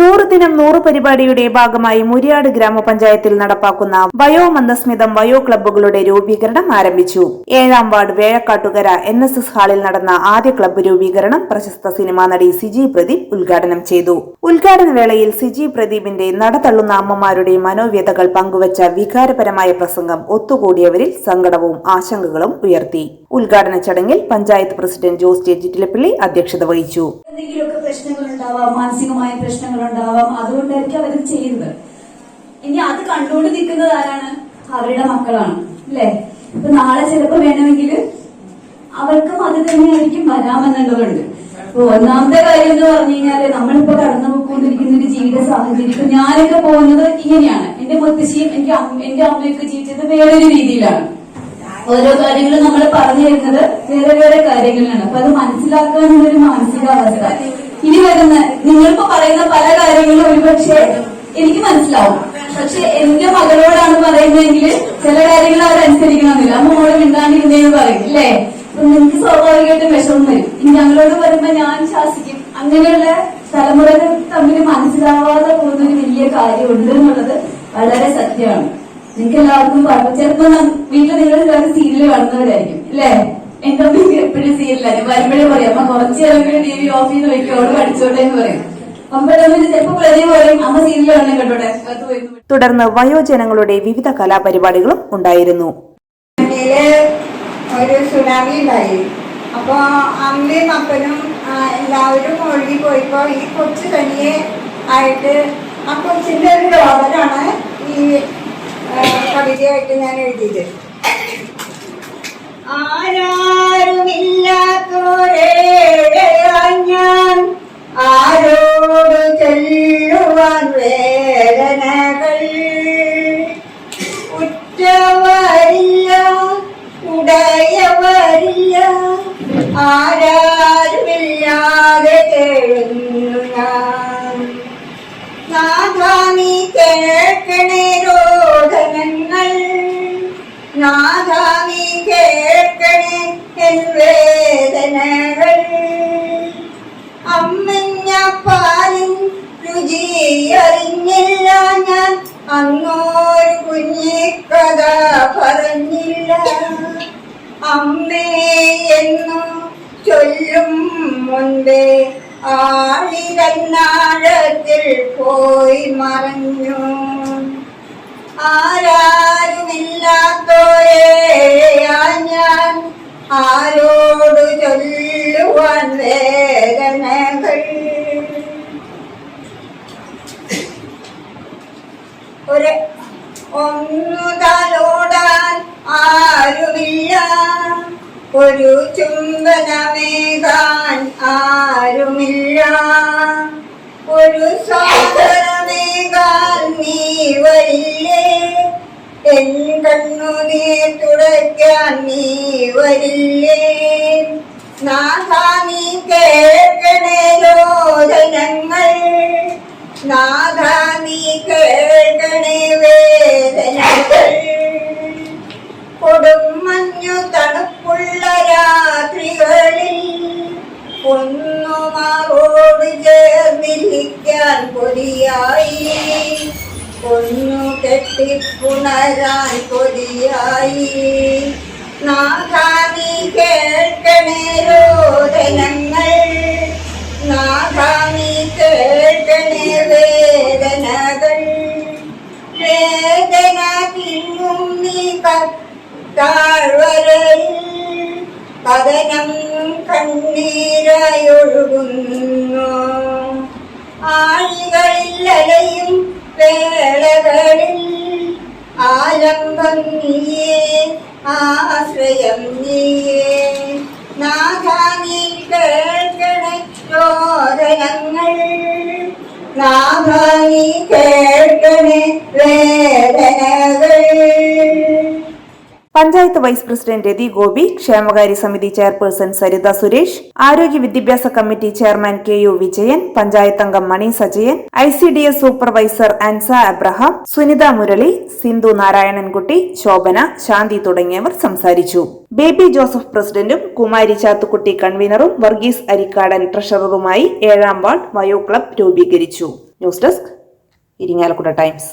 നൂറ് ദിനം നൂറ് പരിപാടിയുടെ ഭാഗമായി മുരിയാട് ഗ്രാമപഞ്ചായത്തിൽ നടപ്പാക്കുന്ന വയോ മന്ദസ്മിതം വയോ ക്ലബ്ബുകളുടെ രൂപീകരണം ആരംഭിച്ചു. ഏഴാം ward Vezhakkattukara N S S ഹാളിൽ നടന്ന ആദ്യ ക്ലബ്ബ് രൂപീകരണം പ്രശസ്ത സിനിമാ നടി സിജി പ്രദീപ് ഉദ്ഘാടനം ചെയ്തു. ഉദ്ഘാടന വേളയിൽ സിജി പ്രദീപിന്റെ നടതള്ളുന്ന അമ്മമാരുടെ മനോവ്യതകൾ പങ്കുവച്ച വികാരപരമായ പ്രസംഗം ഒത്തുകൂടിയവരിൽ സങ്കടവും ആശങ്കകളും ഉയർത്തി. ഉദ്ഘാടന ചടങ്ങിൽ പഞ്ചായത്ത് പ്രസിഡന്റ് ജോസ് ജെ അധ്യക്ഷത വഹിച്ചു. എന്തെങ്കിലുമൊക്കെ പ്രശ്നങ്ങൾ ഉണ്ടാവാം മാനസികമായ പ്രശ്നങ്ങൾ ഉണ്ടാവാം അതുകൊണ്ടായിരിക്കും അവർ ചെയ്യുന്നത്. ഇനി അത് കണ്ടുകൊണ്ട് നിൽക്കുന്നത് ആരാണ്? അവരുടെ മക്കളാണ്. അല്ലേ? ഇപ്പൊ നാളെ ചിലപ്പോ വേണമെങ്കിൽ അവർക്കും അത് തന്നെയായിരിക്കും വരാമെന്നുള്ളതുണ്ട്. ഒന്നാമത്തെ കാര്യം എന്ന് പറഞ്ഞു കഴിഞ്ഞാൽ നമ്മളിപ്പോ കടന്നു പോയിക്കൊണ്ടിരിക്കുന്ന ഒരു ജീവിത സാഹചര്യം. ഇപ്പൊ ഞാനൊക്കെ പോകുന്നത് ഇങ്ങനെയാണ്. എന്റെ മുത്തശ്ശിയും എനിക്ക് എന്റെ അമ്മയൊക്കെ ജീവിച്ചത് വേറൊരു രീതിയിലാണ്. ഓരോ കാര്യങ്ങളും നമ്മൾ പറഞ്ഞു തരുന്നത് വേറെ വേറെ കാര്യങ്ങളാണ് അപ്പൊ അത് മനസ്സിലാക്കാനുള്ള ഒരു മാനസികാവസ്ഥ. നിങ്ങളിപ്പോ പറയുന്ന പല കാര്യങ്ങളും ഒരുപക്ഷെ എനിക്ക് മനസ്സിലാവും. പക്ഷെ എന്റെ മകളോടാണ് പറയുന്നതെങ്കിൽ ചില കാര്യങ്ങൾ അവർ അനുസരിക്കണമെന്നില്ല മോൾ മിണ്ടാണ്ടിരുന്നേന്ന് പറയും അല്ലേ അപ്പൊ നിങ്ങൾക്ക് സ്വാഭാവികമായിട്ടും വിഷമം വരും. ഇനി ഞങ്ങളോട് പറയുമ്പോ ഞാൻ ശാസിക്കും. അങ്ങനെയുള്ള തലമുറകൾ തമ്മിൽ മനസ്സിലാവാതെ പോകുന്ന ഒരു വലിയ കാര്യമുണ്ട് എന്നുള്ളത് വളരെ സത്യമാണ്. നിങ്ങൾക്ക് എല്ലാവർക്കും പറഞ്ഞു ചിലപ്പോ വീട്ടിൽ നിങ്ങൾ സീരിയൽ കാണുന്നവരായിരിക്കും അല്ലേ എന്റെ എപ്പോഴും സീരിയലാണ് വരുമ്പോഴേ പറയും അമ്മ കുറച്ച് നേരം ടി വി ഓഫ് ചെയ്ത് വെക്കും അവൾ പഠിച്ചോട്ടെ എന്ന് പറയും. തുടർന്ന് വയോജനങ്ങളുടെ വിവിധ കലാപരിപാടികളും ഉണ്ടായിരുന്നു. ഒരു സുനാമി ഉണ്ടായി. അപ്പൊ അമ്മയും അപ്പനും എല്ലാവരും ഒഴുകി പോയിപ്പോ ഈ കൊച്ചു തനിയെ ആയിട്ട് ആ കൊച്ചിന്റെ ഒരു രോദനാണ് ഈ കവിതയായിട്ട് ഞാൻ എഴുതിയത്. ഞാൻ ആരോട് ചൊല്ലുവാൻ വേദനകൾ? ഉറ്റവരില്ല ഉടയവരില്ല ആരാരുമില്ലാതെ കേഴുന്നു ഞാൻ. നാഥാ നീ കേൾക്കണേ രോദനങ്ങൾ വേദനകൾ അമ്മഞ്ഞ പാലിൻ രുചി അറിഞ്ഞില്ല ഞാൻ. അന്നൊരു കഥ പറഞ്ഞില്ല. അമ്മേ എന്നു ചൊല്ലും മുൻപേ ആളിരന്നാഴത്തിൽ പോയി മറഞ്ഞു. ആരാരുമില്ലാത്തോരെയാ ഞാൻ ആരോട് ചൊല്ലുവാൻ വേദനകൾ ഒരു ഒന്നു ആരുമില്ല. ഒരു ചുംബനമേകാൻ ആരുമില്ല. ഒരു സാധനമേകാൻ നീ വരില്ലേ? എൻ കണ്ണുനീർ തുടയ്ക്കാൻ നീ വരില്ലേ? നാഥാ നീ കേൾക്കണേ ലോചനങ്ങൾ നാഥാ നീ കേൾക്കണേ വേദനകൾ. കൊടുമഞ്ഞു തണുപ്പുള്ള രാത്രികളിൽ ഒന്നുമാറോട് ചേർന്നിരിക്കാൻ കൊതിയായി. ഒന്നു കെട്ടിപ്പുണരാൻ കൊതിയായി. നാഥാ നീ കേൾക്കണേ തിങ്ങും നീ താഴ്വരയിൽ പതനം കണ്ണീരായൊഴുകുന്നു. ആഴികളിൽ അലയും വേളകളിൽ ആലംബം നീയേ ആശ്രയം നീയേ. നാഥാ കേൾക്കണ ചോദനങ്ങൾ രോദനങ്ങൾ നാഥാ നീ പഞ്ചായത്ത് വൈസ് പ്രസിഡന്റ് രതി ഗോപി ക്ഷേമകാര്യ സമിതി ചെയർപേഴ്സൺ സരിത സുരേഷ് ആരോഗ്യ വിദ്യാഭ്യാസ committee chairman K U Vijayan panchayat അംഗം Mani Sajayan I C D S supervisor Ansa Abraham Sunitha Murali Sindhu Narayanankutty Shobhana Shanthi തുടങ്ങിയവർ സംസാരിച്ചു. ബേബി ജോസഫ് പ്രസിഡന്റും കുമാരി ചാത്തുക്കുട്ടി കൺവീനറും വർഗീസ് അരിക്കാടൻ ട്രഷററുമായി ഏഴാം വാർഡ് വയോ ക്ലബ് രൂപീകരിച്ചു. News desk Irinjalakuda Times.